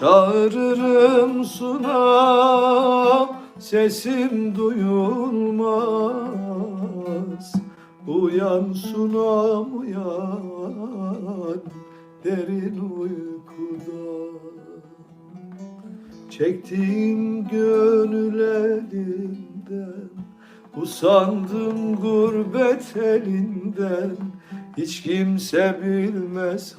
Çağırırım sunam sesim duyulmaz. Uyan sunam uyan derin uykuda. Çektiğim gönül elinden Usandım gurbet elinden Hiç kimse bilmez